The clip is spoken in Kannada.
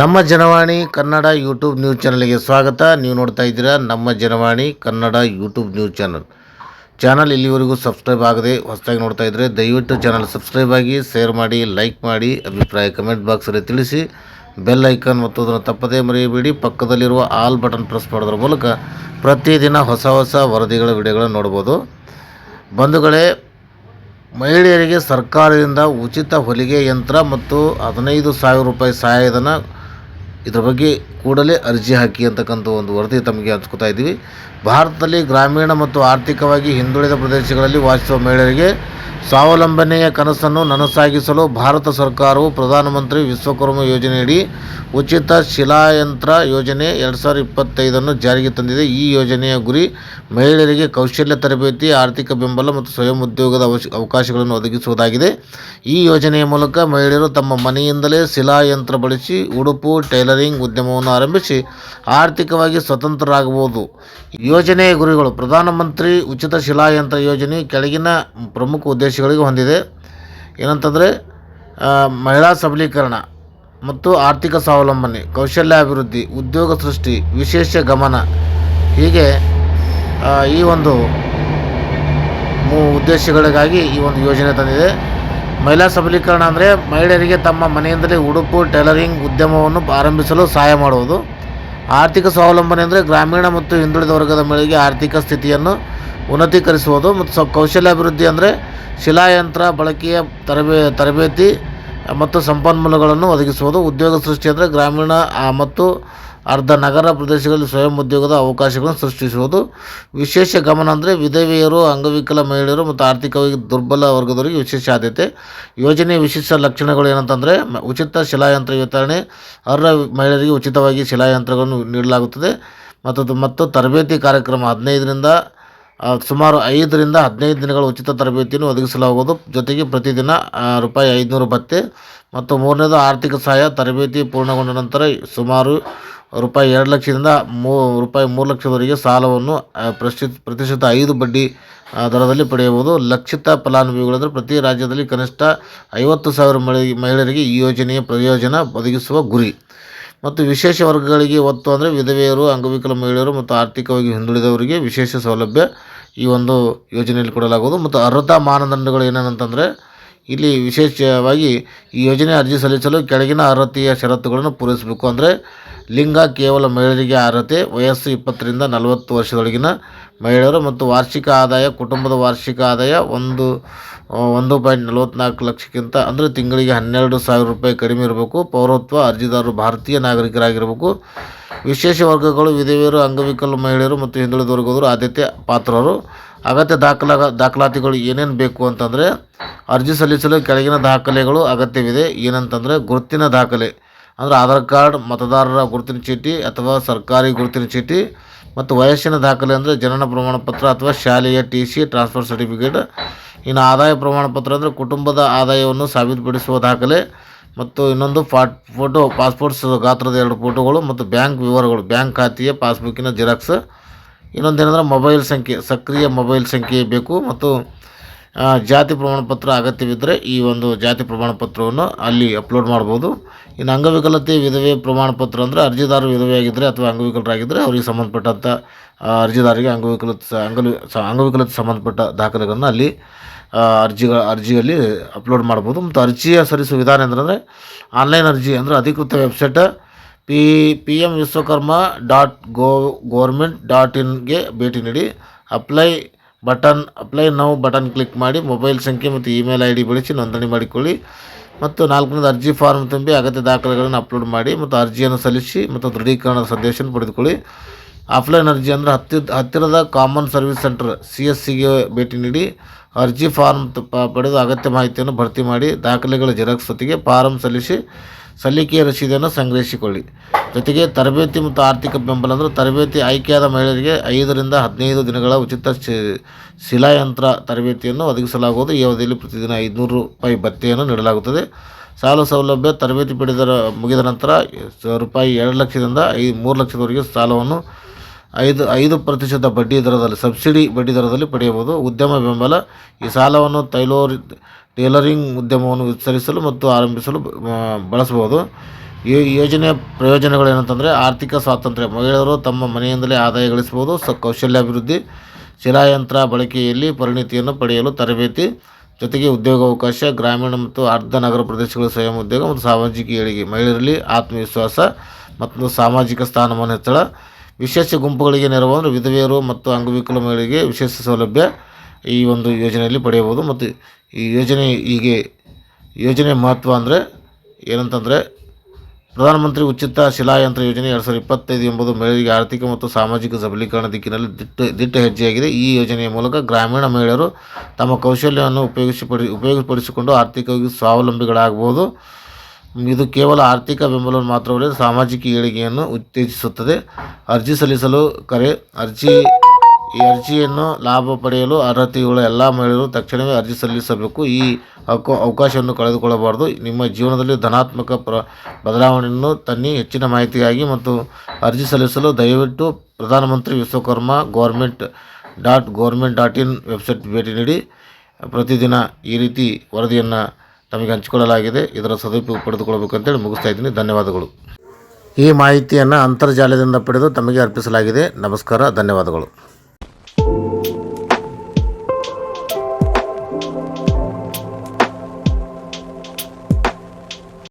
ನಮ್ಮ ಜನವಾಣಿ ಕನ್ನಡ ಯೂಟ್ಯೂಬ್ ನ್ಯೂಸ್ ಚಾನಲ್ಗೆ ಸ್ವಾಗತ. ನೀವು ನೋಡ್ತಾ ಇದ್ದೀರಾ ನಮ್ಮ Janavani Kannada YouTube news channel. Channel ಇಲ್ಲಿವರೆಗೂ ಸಬ್ಸ್ಕ್ರೈಬ್ ಆಗದೆ ಹೊಸದಾಗಿ ನೋಡ್ತಾ ಇದ್ದರೆ ದಯವಿಟ್ಟು ಚಾನಲ್ ಸಬ್ಸ್ಕ್ರೈಬ್ ಆಗಿ, ಶೇರ್ ಮಾಡಿ, ಲೈಕ್ ಮಾಡಿ, ಅಭಿಪ್ರಾಯ ಕಮೆಂಟ್ ಬಾಕ್ಸಲ್ಲಿ ತಿಳಿಸಿ. ಬೆಲ್ ಐಕಾನ್ ಮತ್ತು ಅದನ್ನು ತಪ್ಪದೇ ಮರೆಯಬೇಡಿ. ಪಕ್ಕದಲ್ಲಿರುವ ಆಲ್ ಬಟನ್ ಪ್ರೆಸ್ ಮಾಡೋದ್ರ ಮೂಲಕ ಪ್ರತಿದಿನ ಹೊಸ ಹೊಸ ವರದಿಗಳ ವಿಡಿಯೋಗಳನ್ನು ನೋಡ್ಬೋದು. ಬಂಧುಗಳೇ, ಮಹಿಳೆಯರಿಗೆ ಸರ್ಕಾರದಿಂದ ಉಚಿತ ಹೊಲಿಗೆ ಯಂತ್ರ ಮತ್ತು ಹದಿನೈದು ಸಾವಿರ ರೂಪಾಯಿ ಸಹಾಯಧನ ಇದ್ರ ಬಗ್ಗೆ ಕೂಡಲೇ ಅರ್ಜಿ ಹಾಕಿ ಅಂತಕ್ಕಂಥ ಒಂದು ವರದಿ ತಮಗೆ ಹಂಚ್ಕೋತಾ ಇದ್ದೀವಿ. ಭಾರತದಲ್ಲಿ ಗ್ರಾಮೀಣ ಮತ್ತು ಆರ್ಥಿಕವಾಗಿ ಹಿಂದುಳಿದ ಪ್ರದೇಶಗಳಲ್ಲಿ ವಾಸಿಸುವ ಮಹಿಳೆಯರಿಗೆ ಸ್ವಾವಲಂಬನೆಯ ಕನಸನ್ನು ನನಸಾಗಿಸಲು ಭಾರತ ಸರ್ಕಾರವು ಪ್ರಧಾನಮಂತ್ರಿ ವಿಶ್ವಕರ್ಮ ಯೋಜನೆಯಡಿ ಉಚಿತ ಶಿಲಾಯಂತ್ರ ಯೋಜನೆ ಎರಡು ಸಾವಿರದ ಇಪ್ಪತ್ತೈದನ್ನು ಜಾರಿಗೆ ತಂದಿದೆ. ಈ ಯೋಜನೆಯ ಗುರಿ ಮಹಿಳೆಯರಿಗೆ ಕೌಶಲ್ಯ ತರಬೇತಿ, ಆರ್ಥಿಕ ಬೆಂಬಲ ಮತ್ತು ಸ್ವಯಂ ಉದ್ಯೋಗದ ಅವಕಾಶಗಳನ್ನು ಒದಗಿಸುವುದಾಗಿದೆ. ಈ ಯೋಜನೆಯ ಮೂಲಕ ಮಹಿಳೆಯರು ತಮ್ಮ ಮನೆಯಿಂದಲೇ ಶಿಲಾಯಂತ್ರ ಬಳಸಿ ಉಡುಪು, ಟೈಲರಿಂಗ್ ಉದ್ಯಮವನ್ನು ಆರಂಭಿಸಿ ಆರ್ಥಿಕವಾಗಿ ಸ್ವತಂತ್ರರಾಗಬಹುದು. ಯೋಜನೆಯ ಗುರಿಗಳು, ಪ್ರಧಾನಮಂತ್ರಿ ಉಚಿತ ಶಿಲಾಯಂತ್ರ ಯೋಜನೆ, ಕೆಳಗಿನ ಪ್ರಮುಖ ಉದ್ದೇಶಗಳಿಗೆ ಹೊಂದಿದೆ. ಏನಂತಂದರೆ ಮಹಿಳಾ ಸಬಲೀಕರಣ ಮತ್ತು ಆರ್ಥಿಕ ಸ್ವಾವಲಂಬನೆ, ಕೌಶಲ್ಯಾಭಿವೃದ್ಧಿ, ಉದ್ಯೋಗ ಸೃಷ್ಟಿ, ವಿಶೇಷ ಗಮನ ಹೀಗೆ ಈ ಒಂದು ಉದ್ದೇಶಗಳಿಗಾಗಿ ಈ ಒಂದು ಯೋಜನೆ ತಂದಿದೆ. ಮಹಿಳಾ ಸಬಲೀಕರಣ ಅಂದರೆ ಮಹಿಳೆಯರಿಗೆ ತಮ್ಮ ಮನೆಯಿಂದಲೇ ಉಡುಪು, ಟೈಲರಿಂಗ್ ಉದ್ಯಮವನ್ನು ಆರಂಭಿಸಲು ಸಹಾಯ ಮಾಡುವುದು. ಆರ್ಥಿಕ ಸ್ವಾವಲಂಬನೆ ಅಂದರೆ ಗ್ರಾಮೀಣ ಮತ್ತು ಹಿಂದುಳಿದ ವರ್ಗದ ಮಹಿಳೆಗೆ ಆರ್ಥಿಕ ಸ್ಥಿತಿಯನ್ನು ಉನ್ನತೀಕರಿಸುವುದು ಮತ್ತು ಸ ಕೌಶಲ್ಯಾಭಿವೃದ್ಧಿ ಅಂದರೆ ಶಿಲಾಯಂತ್ರ, ಬಳಕೆಯ ತರಬೇ ತರಬೇತಿ ಮತ್ತು ಸಂಪನ್ಮೂಲಗಳನ್ನು ಒದಗಿಸುವುದು. ಉದ್ಯೋಗ ಸೃಷ್ಟಿ ಅಂದರೆ ಗ್ರಾಮೀಣ ಮತ್ತು ಅರ್ಧ ನಗರ ಪ್ರದೇಶಗಳಲ್ಲಿ ಸ್ವಯಂ ಉದ್ಯೋಗದ ಅವಕಾಶಗಳನ್ನು ಸೃಷ್ಟಿಸುವುದು. ವಿಶೇಷ ಗಮನ ಅಂದರೆ ವಿಧವೆಯರು, ಅಂಗವಿಕಲ ಮಹಿಳೆಯರು ಮತ್ತು ಆರ್ಥಿಕವಾಗಿ ದುರ್ಬಲ ವರ್ಗದವರಿಗೆ ವಿಶೇಷ ಆದ್ಯತೆ. ಯೋಜನೆಯ ವಿಶಿಷ್ಟ ಲಕ್ಷಣಗಳು ಏನಂತಂದರೆ, ಉಚಿತ ಶಿಲಾಯಂತ್ರ ವಿತರಣೆ, ಅರ್ಹ ಮಹಿಳೆಯರಿಗೆ ಉಚಿತವಾಗಿ ಶಿಲಾಯಂತ್ರಗಳನ್ನು ನೀಡಲಾಗುತ್ತದೆ. ಮತ್ತು ಮತ್ತು ತರಬೇತಿ ಕಾರ್ಯಕ್ರಮ ಹದಿನೈದರಿಂದ ಸುಮಾರು ಐದರಿಂದ ಹದಿನೈದು ದಿನಗಳ ಉಚಿತ ತರಬೇತಿಯನ್ನು ಒದಗಿಸಲಾಗುವುದು. ಜೊತೆಗೆ ಪ್ರತಿದಿನ ರೂಪಾಯಿ ಐದುನೂರು ಭತ್ತೆ ಮತ್ತು ಮೂರನೇದು ಆರ್ಥಿಕ ಸಹಾಯ, ತರಬೇತಿ ಪೂರ್ಣಗೊಂಡ ನಂತರ ಸುಮಾರು ರೂಪಾಯಿ ಎರಡು ಲಕ್ಷದಿಂದ ಮೂ ರೂಪಾಯಿ ಮೂರು ಲಕ್ಷದವರೆಗೆ ಸಾಲವನ್ನು ಆ, ಪ್ರತಿಶತ ಐದು ಬಡ್ಡಿ ದರದಲ್ಲಿ ಪಡೆಯಬಹುದು. ಲಕ್ಷಿತ ಫಲಾನುಭವಿಗಳಂದರೆ ಪ್ರತಿ ರಾಜ್ಯದಲ್ಲಿ ಕನಿಷ್ಠ ಐವತ್ತು ಸಾವಿರ ಮಹಿಳೆ ಮಹಿಳೆಯರಿಗೆ ಈ ಯೋಜನೆಯ ಪ್ರಯೋಜನ ಒದಗಿಸುವ ಗುರಿ. ಮತ್ತು ವಿಶೇಷ ವರ್ಗಗಳಿಗೆ ಒತ್ತು ಅಂದರೆ ವಿಧವೆಯರು ಅಂಗವಿಕಲ ಮಹಿಳೆಯರು ಮತ್ತು ಆರ್ಥಿಕವಾಗಿ ಹಿಂದುಳಿದವರಿಗೆ ವಿಶೇಷ ಸೌಲಭ್ಯ ಈ ಒಂದು ಯೋಜನೆಯಲ್ಲಿ ಕೊಡಲಾಗುವುದು. ಮತ್ತು ಅರ್ಹತಾ ಮಾನದಂಡಗಳು ಏನೇನಂತಂದರೆ ಇಲ್ಲಿ ವಿಶೇಷವಾಗಿ ಈ ಯೋಜನೆ ಅರ್ಜಿ ಸಲ್ಲಿಸಲು ಕೆಳಗಿನ ಅರ್ಹತೆಯ ಷರತ್ತುಗಳನ್ನು ಪೂರೈಸಬೇಕು. ಅಂದರೆ ಲಿಂಗ ಕೇವಲ ಮಹಿಳೆಯರಿಗೆ ಅರ್ಹತೆ. ವಯಸ್ಸು ಇಪ್ಪತ್ತರಿಂದ ನಲವತ್ತು ವರ್ಷದೊಳಗಿನ ಮಹಿಳೆಯರು ಮತ್ತು ವಾರ್ಷಿಕ ಆದಾಯ, ಕುಟುಂಬದ ವಾರ್ಷಿಕ ಆದಾಯ ಒಂದು ಒಂದು ಪಾಯಿಂಟ್ ನಲವತ್ತ್ನಾಲ್ಕು ಲಕ್ಷಕ್ಕಿಂತ ಅಂದರೆ ತಿಂಗಳಿಗೆ ಹನ್ನೆರಡು ಸಾವಿರ ರೂಪಾಯಿ ಕಡಿಮೆ ಇರಬೇಕು. ಪೌರತ್ವ ಅರ್ಜಿದಾರರು ಭಾರತೀಯ ನಾಗರಿಕರಾಗಿರಬೇಕು. ವಿಶೇಷ ವರ್ಗಗಳು, ವಿಧವೆಯರು, ಅಂಗವಿಕಲ ಮಹಿಳೆಯರು ಮತ್ತು ಹಿಂದುಳಿದ ವರ್ಗದವರು ಆದ್ಯತೆ ಪಾತ್ರರು. ಅಗತ್ಯ ದಾಖಲಾ, ದಾಖಲಾತಿಗಳು ಏನೇನು ಬೇಕು ಅಂತಂದರೆ ಅರ್ಜಿ ಸಲ್ಲಿಸಲು ಕೆಳಗಿನ ದಾಖಲೆಗಳು ಅಗತ್ಯವಿದೆ. ಏನಂತಂದರೆ ಗುರುತಿನ ದಾಖಲೆ. ಅಂದರೆ ಆಧಾರ್ ಕಾರ್ಡ್ ಮತದಾರರ ಗುರುತಿನ ಚೀಟಿ ಅಥವಾ ಸರ್ಕಾರಿ ಗುರುತಿನ ಚೀಟಿ ಮತ್ತು ವಯಸ್ಸಿನ ದಾಖಲೆ ಅಂದರೆ ಜನನ ಪ್ರಮಾಣ ಪತ್ರ ಅಥವಾ ಶಾಲೆಯ ಟಿ ಸಿ ಟ್ರಾನ್ಸ್ಫರ್ ಸರ್ಟಿಫಿಕೇಟ್. ಇನ್ನು ಆದಾಯ ಪ್ರಮಾಣ ಪತ್ರ ಅಂದರೆ ಕುಟುಂಬದ ಆದಾಯವನ್ನು ಸಾಬೀತುಪಡಿಸುವ ದಾಖಲೆ ಮತ್ತು ಇನ್ನೊಂದು ಫಾಟ್ ಫೋಟೋ ಪಾಸ್ಪೋರ್ಟ್ಸ್ ಗಾತ್ರದ ಎರಡು ಫೋಟೋಗಳು ಮತ್ತು ಬ್ಯಾಂಕ್ ವಿವರಗಳು, ಬ್ಯಾಂಕ್ ಖಾತೆಯ ಪಾಸ್ಬುಕ್ಕಿನ ಜೆರಾಕ್ಸ್. ಇನ್ನೊಂದೇನೆಂದರೆ ಮೊಬೈಲ್ ಸಂಖ್ಯೆ, ಸಕ್ರಿಯ ಮೊಬೈಲ್ ಸಂಖ್ಯೆ ಬೇಕು ಮತ್ತು ಜಾತಿ ಪ್ರಮಾಣ ಪತ್ರ ಅಗತ್ಯವಿದ್ದರೆ ಈ ಒಂದು ಜಾತಿ ಪ್ರಮಾಣ ಪತ್ರವನ್ನು ಅಲ್ಲಿ ಅಪ್ಲೋಡ್ ಮಾಡ್ಬೋದು. ಇನ್ನು ಅಂಗವಿಕಲತೆ ವಿಧವೆ ಪ್ರಮಾಣ ಪತ್ರ ಅಂದರೆ ಅರ್ಜಿದಾರರು ವಿಧವೆಯಾಗಿದ್ದರೆ ಅಥವಾ ಅಂಗವಿಕಲರಾಗಿದ್ದರೆ ಅವರಿಗೆ ಸಂಬಂಧಪಟ್ಟಂಥ ಅರ್ಜಿದಾರಿಗೆ ಸ- ಅಂಗವಿ ಅಂಗವಿಕಲತೆ ಸಂಬಂಧಪಟ್ಟ ದಾಖಲೆಗಳನ್ನು ಅಲ್ಲಿ ಅರ್ಜಿ ಅರ್ಜಿಗಳ, ಅರ್ಜಿಯಲ್ಲಿ ಅಪ್ಲೋಡ್ ಮಾಡ್ಬೋದು. ಮತ್ತು ಅರ್ಜಿಯ ಸಲ್ಲಿಸುವ ವಿಧಾನ ಏನಂದರೆ ಆನ್ಲೈನ್ ಅರ್ಜಿ ಅಂದರೆ ಅಧಿಕೃತ website P P M Vishwakarma dot go, government dot ಇನ್ಗೆ ಭೇಟಿ ನೀಡಿ, apply button apply now button click ಮಾಡಿ ಮೊಬೈಲ್ ಸಂಖ್ಯೆ ಮತ್ತು ಇಮೇಲ್ ಐ ಡಿ ಬಳಸಿ ನೋಂದಣಿ ಮಾಡಿಕೊಳ್ಳಿ. ಮತ್ತು ನಾಲ್ಕನೇದು ಅರ್ಜಿ ಫಾರ್ಮ್ ತುಂಬಿ ಅಗತ್ಯ ದಾಖಲೆಗಳನ್ನು ಅಪ್ಲೋಡ್ ಮಾಡಿ ಮತ್ತು ಅರ್ಜಿಯನ್ನು ಸಲ್ಲಿಸಿ ಮತ್ತು ದೃಢೀಕರಣದ ಸಂದೇಶವನ್ನು ಪಡೆದುಕೊಳ್ಳಿ. ಆಫ್ಲೈನ್ ಅರ್ಜಿ ಅಂದರೆ ಹತ್ತಿ, ಹತ್ತಿರದ common service centre C S ಸಿಗೆ ಭೇಟಿ ನೀಡಿ ಅರ್ಜಿ ಫಾರ್ಮ್ ಪಡೆದು ಅಗತ್ಯ ಮಾಹಿತಿಯನ್ನು ಭರ್ತಿ ಮಾಡಿ ದಾಖಲೆಗಳ ಜೆರಾಕ್ಸ್ ಜೊತೆಗೆ ಫಾರಂ ಸಲ್ಲಿಸಿ ಸಲ್ಲಿಕೆಯ ರಸೀದಿಯನ್ನು ಸಂಗ್ರಹಿಸಿಕೊಳ್ಳಿ. ಜೊತೆಗೆ ತರಬೇತಿ ಮತ್ತು ಆರ್ಥಿಕ ಬೆಂಬಲ ಅಂದರೆ ತರಬೇತಿ ಆಯ್ಕೆಯಾದ ಮಹಿಳೆಯರಿಗೆ ಐದರಿಂದ ಹದಿನೈದು ದಿನಗಳ ಉಚಿತ ಶಿಲಾಯಂತ್ರ ತರಬೇತಿಯನ್ನು ಒದಗಿಸಲಾಗುವುದು. ಈ ಅವಧಿಯಲ್ಲಿ ಪ್ರತಿದಿನ ಐದುನೂರು ರೂಪಾಯಿ ಭತ್ತೆಯನ್ನು ನೀಡಲಾಗುತ್ತದೆ. ಸಾಲ ಸೌಲಭ್ಯ ತರಬೇತಿ ಪಡೆದ ಮುಗಿದ ನಂತರ ರೂಪಾಯಿ ಎರಡು ಲಕ್ಷದಿಂದ ಐ, ಮೂರು ಲಕ್ಷದವರೆಗೆ ಸಾಲವನ್ನು ಐದು ಐದು ಪ್ರತಿಶತ ಬಡ್ಡಿ ದರದಲ್ಲಿ, ಸಬ್ಸಿಡಿ ಬಡ್ಡಿ ದರದಲ್ಲಿ ಪಡೆಯಬಹುದು. ಉದ್ಯಮ ಬೆಂಬಲ, ಈ ಸಾಲವನ್ನು ತೈಲೋರಿ ಟೇಲರಿಂಗ್ ಉದ್ಯಮವನ್ನು ವಿಸ್ತರಿಸಲು ಮತ್ತು ಆರಂಭಿಸಲು ಬಳಸಬಹುದು. ಈ ಯೋಜನೆಯ ಪ್ರಯೋಜನಗಳೇನಂತಂದರೆ ಆರ್ಥಿಕ ಸ್ವಾತಂತ್ರ್ಯ. ಮಹಿಳೆಯರು ತಮ್ಮ ಮನೆಯಿಂದಲೇ ಆದಾಯ ಗಳಿಸಬಹುದು. ಸ, ಕೌಶಲ್ಯಾಭಿವೃದ್ಧಿ, ಶಿಲಾಯಂತ್ರ ಬಳಕೆಯಲ್ಲಿ ಪರಿಣಿತಿಯನ್ನು ಪಡೆಯಲು ತರಬೇತಿ, ಜೊತೆಗೆ ಉದ್ಯೋಗಾವಕಾಶ, ಗ್ರಾಮೀಣ ಮತ್ತು ಅರ್ಧ ನಗರ ಪ್ರದೇಶಗಳ ಸ್ವಯಂ ಉದ್ಯೋಗ ಮತ್ತು ಸಾಮಾಜಿಕ ಏಳಿಗೆ. ಮಹಿಳೆಯರಲ್ಲಿ ಆತ್ಮವಿಶ್ವಾಸ ಮತ್ತು ಸಾಮಾಜಿಕ ಸ್ಥಾನಮಾನ ಹೆಚ್ಚಳ, ವಿಶೇಷ ಗುಂಪುಗಳಿಗೆ ನೆರವು ಅಂದರೆ ವಿಧವೆಯರು ಮತ್ತು ಅಂಗವಿಕಲ ಮಹಿಳೆಗೆ ವಿಶೇಷ ಸೌಲಭ್ಯ ಈ ಒಂದು ಯೋಜನೆಯಲ್ಲಿ ಪಡೆಯಬಹುದು. ಮತ್ತು ಈ ಯೋಜನೆ ಹೀಗೆ ಯೋಜನೆ ಮಹತ್ವ ಅಂದರೆ ಏನಂತಂದರೆ ಪ್ರಧಾನಮಂತ್ರಿ ಉಚಿತ ಶಿಲಾಯಂತ್ರ ಯೋಜನೆ ಎರಡು ಸಾವಿರದ ಇಪ್ಪತ್ತೈದು ಎಂಬುದು ಮಹಿಳೆಯರಿಗೆ ಆರ್ಥಿಕ ಮತ್ತು ಸಾಮಾಜಿಕ ಸಬಲೀಕರಣ ದಿಕ್ಕಿನಲ್ಲಿ ದಿಟ್ಟ ದಿಟ್ಟ ಹೆಜ್ಜೆಯಾಗಿದೆ. ಈ ಯೋಜನೆಯ ಮೂಲಕ ಗ್ರಾಮೀಣ ಮಹಿಳೆಯರು ತಮ್ಮ ಕೌಶಲ್ಯವನ್ನು ಉಪಯೋಗಿಸಿ ಪಡಿ ಉಪಯೋಗಪಡಿಸಿಕೊಂಡು ಆರ್ಥಿಕವಾಗಿ ಸ್ವಾವಲಂಬಿಗಳಾಗಬಹುದು. ಇದು ಕೇವಲ ಆರ್ಥಿಕ ಬೆಂಬಲ ಮಾತ್ರವಲ್ಲದೆ ಸಾಮಾಜಿಕ ಏಳಿಗೆಯನ್ನು ಉತ್ತೇಜಿಸುತ್ತದೆ. ಅರ್ಜಿ ಸಲ್ಲಿಸಲು ಕರೆ, ಅರ್ಜಿ ಈ ಅರ್ಜಿಯನ್ನು ಲಾಭ ಪಡೆಯಲು ಅರ್ಹತೆಯುಳ್ಳ ಎಲ್ಲ ಮಹಿಳೆಯರು ತಕ್ಷಣವೇ ಅರ್ಜಿ ಸಲ್ಲಿಸಬೇಕು. ಈ ಹಕ್ಕು ಅವಕಾಶವನ್ನು ಕಳೆದುಕೊಳ್ಳಬಾರದು. ನಿಮ್ಮ ಜೀವನದಲ್ಲಿ ಧನಾತ್ಮಕ ಪ್ರ, ಬದಲಾವಣೆಯನ್ನು ತನ್ನಿ ಹೆಚ್ಚಿನ ಮಾಹಿತಿಗಾಗಿ ಮತ್ತು ಅರ್ಜಿ ಸಲ್ಲಿಸಲು ದಯವಿಟ್ಟು Pradhanmantri Vishwakarma government dot government dot in website ಭೇಟಿ ನೀಡಿ. ಪ್ರತಿದಿನ ಈ ರೀತಿ ವರದಿಯನ್ನು ತಮಗೆ ಹಂಚಿಕೊಳ್ಳಲಾಗಿದೆ. ಇದರ ಸದುಪಯೋಗ ಪಡೆದುಕೊಳ್ಳಬೇಕಂತೇಳಿ ಮುಗಿಸ್ತಾ ಇದ್ದೀನಿ. ಧನ್ಯವಾದಗಳು. ಈ ಮಾಹಿತಿಯನ್ನು ಅಂತರ್ಜಾಲದಿಂದ ಪಡೆದು ತಮಗೆ ಅರ್ಪಿಸಲಾಗಿದೆ. ನಮಸ್ಕಾರ. ಧನ್ಯವಾದಗಳು.